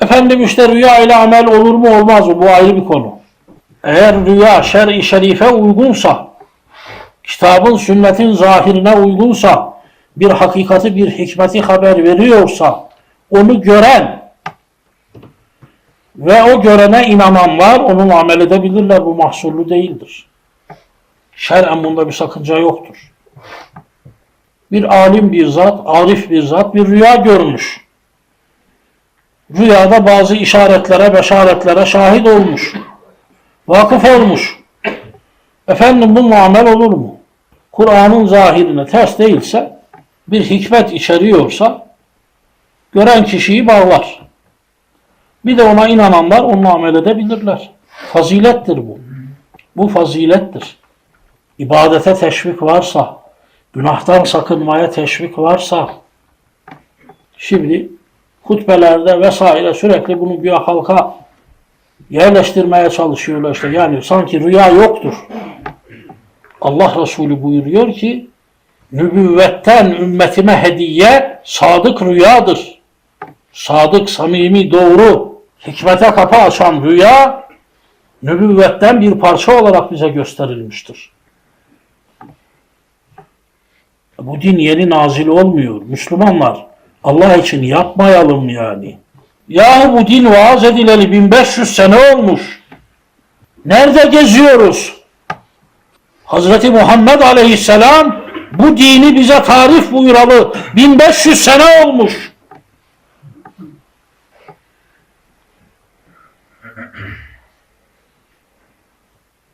Efendim işte rüya ile amel olur mu olmaz mı? Bu ayrı bir konu. Eğer rüya şer-i şerife uygunsa, kitabın sünnetin zahirine uygunsa, bir hakikati bir hikmeti haber veriyorsa, onu gören ve o görene inananlar onunla amel edebilirler. Bu mahsurlu değildir. Şer'en bunda bir sakınca yoktur. Bir alim bir zat, arif bir zat bir rüya görmüş. Rüyada bazı işaretlere, beşaretlere şahit olmuş. Vakıf olmuş. Efendim bu muamel olur mu? Kur'an'ın zahirine ters değilse, bir hikmet içeriyorsa, gören kişiyi bağlar. Bir de ona inananlar onunla amel edebilirler. Fazilettir bu. Bu fazilettir. İbadete teşvik varsa, günahtan sakınmaya teşvik varsa, şimdi hutbelerde vesaire sürekli bunu güya halka yerleştirmeye çalışıyorlar işte. Yani sanki rüya yoktur. Allah Resulü buyuruyor ki, nübüvvetten ümmetime hediye sadık rüyadır. Sadık, samimi, doğru, hikmete kapı açan rüya, nübüvvetten bir parça olarak bize gösterilmiştir. Bu din yeni nazil olmuyor. Müslümanlar Allah için yapmayalım yani. Ya bu din vaaz edileli 1500 sene olmuş. Nerede geziyoruz? Hazreti Muhammed Aleyhisselam bu dini bize tarif buyuralı 1500 sene olmuş.